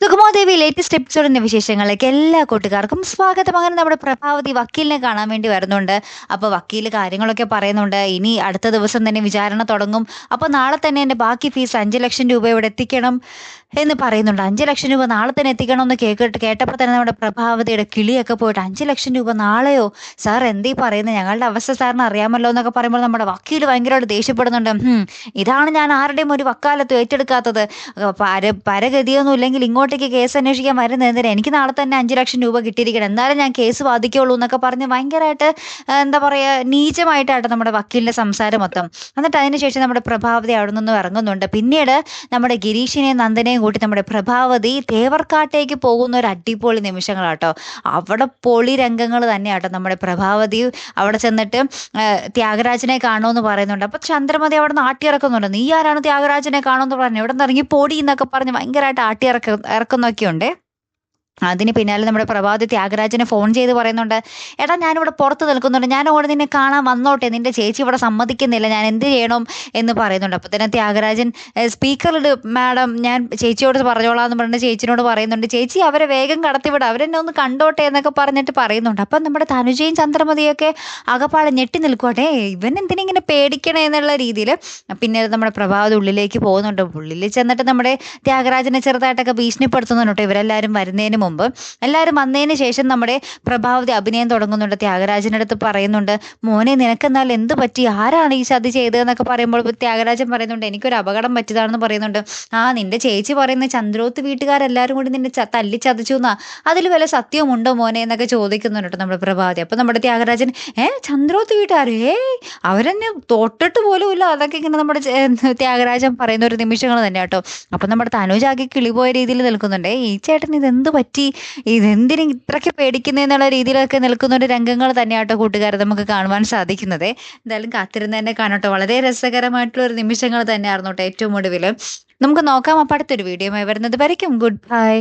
So come on. സുഗമോദേവി latest എപ്പിസോഡിന്റെ വിശേഷങ്ങളിലേക്ക് എല്ലാ കൂട്ടുകാർക്കും സ്വാഗതം. അങ്ങനെ നമ്മുടെ പ്രഭാവതി വക്കീലിനെ കാണാൻ വേണ്ടി വരുന്നുണ്ട്. അപ്പോൾ വക്കീൽ കാര്യങ്ങളൊക്കെ പറയുന്നുണ്ട്. ഇനി അടുത്ത ദിവസം തന്നെ വിചാരണ തുടങ്ങും. അപ്പോൾ നാളെ തന്നെ എന്റെ ബാക്കി ഫീസ് അഞ്ച് ലക്ഷം രൂപ ഇവിടെ എത്തിക്കണം എന്ന് പറയുന്നുണ്ട്. അഞ്ച് ലക്ഷം രൂപ നാളെ തന്നെ എത്തിക്കണം എന്ന് കേട്ടിട്ട് കേട്ടപ്പോൾ തന്നെ നമ്മുടെ പ്രഭാവതിയുടെ കിളിയൊക്കെ പോയിട്ട് അഞ്ച് ലക്ഷം രൂപ നാളെയോ? സാർ എന്തീ പറയുന്നത് ഞങ്ങളുടെ അവസ്ഥ സാറിന് അറിയാമല്ലോ എന്നൊക്കെ പറയുമ്പോൾ നമ്മുടെ വക്കീൽ ഭയങ്കരമായിട്ട് ദേഷ്യപ്പെടുന്നുണ്ട്. ഇതാണ് ഞാൻ ആരുടെയും ഒരു വക്കാലത്ത് ഏറ്റെടുക്കാത്തത്. പര പരഗതിയൊന്നും ഇല്ലെങ്കിൽ ഇങ്ങോട്ടേക്ക് കേസ് അന്വേഷിക്കാൻ വരുന്നത് എന്തിനാ? എനിക്ക് നാളെ തന്നെ അഞ്ച് ലക്ഷം രൂപ കിട്ടിയിരിക്കണം. എന്നാലും ഞാൻ കേസ് വാദിക്കുള്ളൂ എന്നൊക്കെ പറഞ്ഞ് ഭയങ്കരമായിട്ട് എന്താ പറയുക നീചമായിട്ടാണ് നമ്മുടെ വക്കീലിന്റെ സംസാരം മൊത്തം. എന്നിട്ട് അതിനുശേഷം നമ്മുടെ പ്രഭാവതി അവിടെ നിന്നും ഇറങ്ങുന്നുണ്ട്. പിന്നീട് നമ്മുടെ ഗിരീഷിനെയും നന്ദനെയും കൂട്ടി നമ്മുടെ പ്രഭാവതി തേവർക്കാട്ടേക്ക് പോകുന്ന ഒരു അടിപൊളി നിമിഷങ്ങളാട്ടോ. അവിടെ പൊളി രംഗങ്ങൾ തന്നെയാട്ടോ നമ്മുടെ പ്രഭാവതി അവിടെ ചെന്നിട്ട് ത്യാഗരാജനെ കാണുമെന്ന് പറയുന്നുണ്ട്. അപ്പൊ ചന്ദ്രമതി അവിടെ നിന്ന് ആട്ടിയിറക്കുന്നുണ്ട്. നീ ആരാണ് ത്യാഗരാജനെ കാണുമെന്ന് പറഞ്ഞു ഇവിടെ നിന്ന് ഇറങ്ങി പൊടി എന്നൊക്കെ പറഞ്ഞ് ഭയങ്കരമായിട്ട് ആട്ടിയിറക്ക ഇറക്കുന്നൊക്കെ ഉണ്ട് അതിന് പിന്നാലെ നമ്മുടെ പ്രഭാതി ത്യാഗരാജനെ ഫോൺ ചെയ്ത് പറയുന്നുണ്ട് എടാ ഞാനിവിടെ പുറത്ത് നിൽക്കുന്നുണ്ട്. ഞാൻ അവിടെ നിന്നെ കാണാൻ വന്നോട്ടെ. നിന്റെ ചേച്ചി ഇവിടെ സമ്മതിക്കുന്നില്ല. ഞാൻ എന്ത് ചെയ്യണം? എന്ന് പറയുന്നുണ്ട്. അപ്പോൾ തന്നെ ത്യാഗരാജൻ സ്പീക്കറിൽ മാഡം ഞാൻ ചേച്ചിയോട് പറഞ്ഞോളാം എന്ന് പറഞ്ഞിട്ട് ചേച്ചിനോട് പറയുന്നുണ്ട്. ചേച്ചി അവരെ വേഗം കടത്തിവിടും. അവരെന്നെ ഒന്ന് കണ്ടോട്ടെ എന്നൊക്കെ പറഞ്ഞിട്ട് പറയുന്നുണ്ട്. അപ്പം നമ്മുടെ തനുജയും ചന്ദ്രമതിയൊക്കെ അകപ്പാടെ ഞെട്ടി നിൽക്കോട്ടെ ഇവൻ എന്തിനിങ്ങനെ പേടിക്കണേ എന്നുള്ള രീതിയിൽ പിന്നെ നമ്മുടെ പ്രഭാവതി ഉള്ളിലേക്ക് പോകുന്നുണ്ട്. ഉള്ളിൽ ചെന്നിട്ട് നമ്മുടെ ത്യാഗരാജനെ ചെറുതായിട്ടൊക്കെ ഭീഷണിപ്പെടുത്തുന്നുണ്ട്. ഇവരെല്ലാവരും വരുന്നതിന് മുമ്പ് എല്ലാവരും വന്നതിന് ശേഷം നമ്മുടെ പ്രഭാവതി അഭിനയം തുടങ്ങുന്നുണ്ട്. ത്യാഗരാജന്റെ അടുത്ത് പറയുന്നുണ്ട് മോനെ നിനക്കെന്നാൽ എന്ത് പറ്റി? ആരാണ് ഈ ചതി ചെയ്തതെന്നൊക്കെ പറയുമ്പോൾ ത്യാഗരാജൻ പറയുന്നുണ്ട് എനിക്കൊരു അപകടം പറ്റിയതാണെന്ന് പറയുന്നുണ്ട്. ആ നിന്റെ ചേച്ചി പറയുന്ന ചന്ദ്രോത്ത് വീട്ടുകാരെല്ലാവരും കൂടി നിന്നെ തല്ലി ചതച്ചു എന്നാ? അതിൽ വല്ല സത്യമുണ്ടോ മോനെ? എന്നൊക്കെ ചോദിക്കുന്നുണ്ട് നമ്മുടെ പ്രഭാതി അപ്പം നമ്മുടെ ത്യാഗരാജൻ ഏ ചന്ദ്രോത്ത് വീട്ടുകാർ ഏ അവരെന്നെ തൊട്ടിട്ട് പോലും ഇല്ല. അതൊക്കെ ഇങ്ങനെ നമ്മുടെ ത്യാഗരാജൻ പറയുന്ന ഒരു നിമിഷങ്ങൾ തന്നെ കേട്ടോ. അപ്പം നമ്മുടെ തനുജാക്കി കിളിപോയ രീതിയിൽ നിൽക്കുന്നുണ്ട്. ഈ ചേട്ടൻ ഇതെന്ത് പറ്റി? ഇതെന്തിനും ഇത്രയ്ക്ക് പേടിക്കുന്നതെന്നുള്ള രീതിയിലൊക്കെ നിൽക്കുന്ന ഒരു രംഗങ്ങൾ തന്നെയാട്ടോ കൂട്ടുകാരെ നമുക്ക് കാണുവാൻ സാധിക്കുന്നത്. എന്തായാലും കാത്തിരുന്ന് തന്നെ കാണട്ടോ. വളരെ രസകരമായിട്ടുള്ള ഒരു നിമിഷങ്ങൾ തന്നെയായിരുന്നു കേട്ടോ ഏറ്റവും ഒടുവിൽ നമുക്ക് നോക്കാം. അപ്പം അടുത്തൊരു വീഡിയോ വരുന്നത് വരയ്ക്കും. Good bye